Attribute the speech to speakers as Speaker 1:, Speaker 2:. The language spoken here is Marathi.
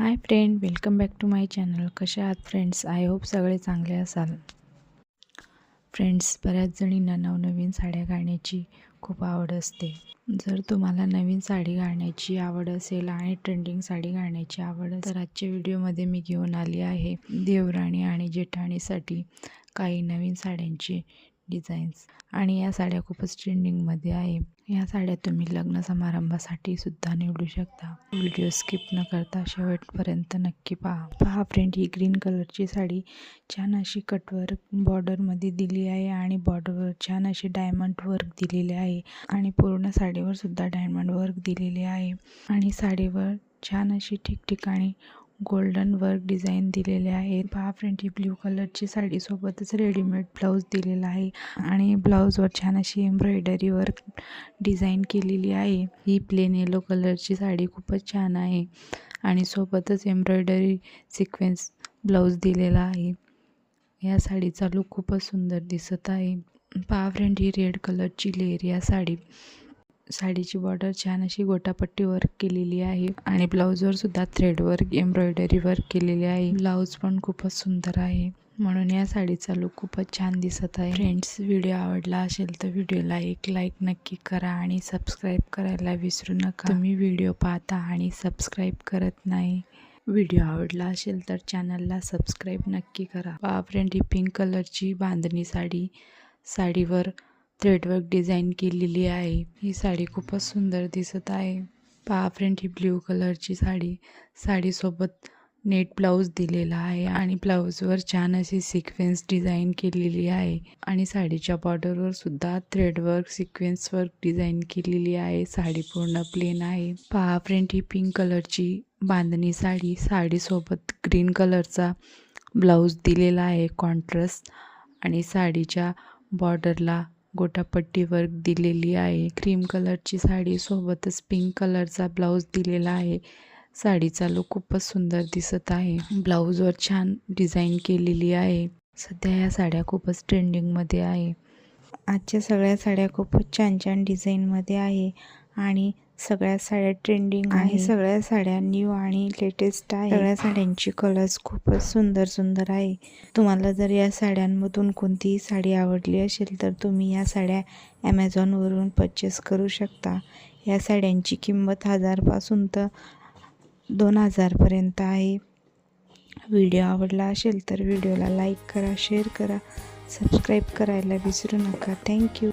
Speaker 1: Hi friend welcome back to my channel कशा आहात फ्रेंड्स आय होप सगळे चांगले असाल. फ्रेंड्स बऱ्याच जणींना नवनवीन साड्या घालण्याची खूप आवड असते. जर तुम्हाला नवीन साडी घालण्याची आवड असेल आणि ट्रेंडिंग साडी घालण्याची आवड असेल तर आजच्या व्हिडिओमध्ये मी घेऊन आली आहे देवराणी आणि जेठाणीसाठी काही नवीन साड्यांची डिझाईन्स आणि या साड्या खूपच ट्रेंडिंगमध्ये आहे. या साड्या तुम्ही लग्न समारंभासाठी सुद्धा निवडू शकता. व्हिडिओ स्किप न करता शेवटपर्यंत नक्की पहा. पहा फ्रेंड ही ग्रीन कलरची साडी छान अशी कटवर्क बॉर्डरमध्ये दिली आहे आणि बॉर्डरवर छान अशी डायमंड वर्क दिलेले आहे. आणि पूर्ण साडीवर सुद्धा डायमंड वर्क दिलेले आहे. आणि साडीवर छान अशी ठिकठिकाणी गोल्डन वर्क डिझाईन दिलेले आहे पहा फ्रेंड ही ब्ल्यू कलरची साडी सोबतच रेडीमेड ब्लाऊज दिलेला आहे आणि ब्लाऊजवर छान अशी एम्ब्रॉयडरी वर्क डिझाईन केलेली आहे. ही प्लेन येलो कलरची साडी खूपच छान आहे आणि सोबतच एम्ब्रॉयडरी सिक्वेन्स ब्लाऊज दिलेला आहे. या साडीचा लुक खूपच सुंदर दिसत आहे. पहा फ्रेंड ही रेड कलरची लेअर या साडी. साडीची बॉर्डर छान अशी गोटापट्टी वर्क केलेली आहे आणि ब्लाऊजवर सुद्धा थ्रेड वर्क एम्ब्रॉयडरी वर्क केलेली आहे. ब्लाऊज पण खूपच सुंदर आहे. म्हणून या साडीचा लुक खूपच छान दिसत आहे. फ्रेंड्स व्हिडिओ आवडला असेल तर व्हिडिओला एक लाईक नक्की करा आणि सबस्क्राईब करायला विसरू नका. तुम्ही व्हिडिओ पाहता आणि सबस्क्राईब करत नाही. व्हिडिओ आवडला असेल तर चॅनलला सबस्क्राईब नक्की करा. पहा फ्रेंड ही पिंक कलरची बांधणी साडी साडीवर थ्रेडवर्क डिझाईन केलेली आहे. ही साडी खूपच सुंदर दिसत आहे. पहा फ्रेंड ही ब्ल्यू कलरची साडी. साडीसोबत नेट ब्लाऊज दिलेला आहे आणि ब्लाऊजवर छान अशी सिक्वेन्स डिझाईन केलेली आहे. आणि साडीच्या बॉर्डरवर सुद्धा थ्रेडवर्क सिक्वेन्स वर्क डिझाईन केलेली आहे. साडी पूर्ण प्लेन आहे. पहा फ्रेंड ही पिंक कलरची बांधणी साडी. साडीसोबत ग्रीन कलरचा ब्लाऊज दिलेला आहे. कॉन्ट्रास्ट आणि साडीच्या बॉर्डरला गोटापट्टीवर दिलेली आहे. क्रीम कलरची साडी सोबतच पिंक कलरचा ब्लाऊज दिलेला आहे. साडीचा लुक खूपच सुंदर दिसत आहे. ब्लाऊजवर छान डिझाईन केलेली आहे. सध्या या साड्या खूपच ट्रेंडिंगमध्ये आहे. आजच्या सगळ्या साड्या खूपच छान छान डिझाईनमध्ये आहे. आणि सगळ्या साड्या ट्रेंडिंग आहे सगळ्या साड्या न्यू आणि लेटेस्ट आहे सगळ्या साड्यांची कलर्स खूपच सुंदर सुंदर आहे. तुम्हाला जर या साड्यांमधून कोणतीही साडी आवडली असेल तर तुम्ही या साड्या ॲमेझॉनवरून परचेस करू शकता. या साड्यांची किंमत हजारपासून तर दोन हजारपर्यंत आहे. व्हिडिओ आवडला असेल तर व्हिडिओला लाईक करा शेअर करा. सबस्क्राईब करायला विसरू नका. थँक्यू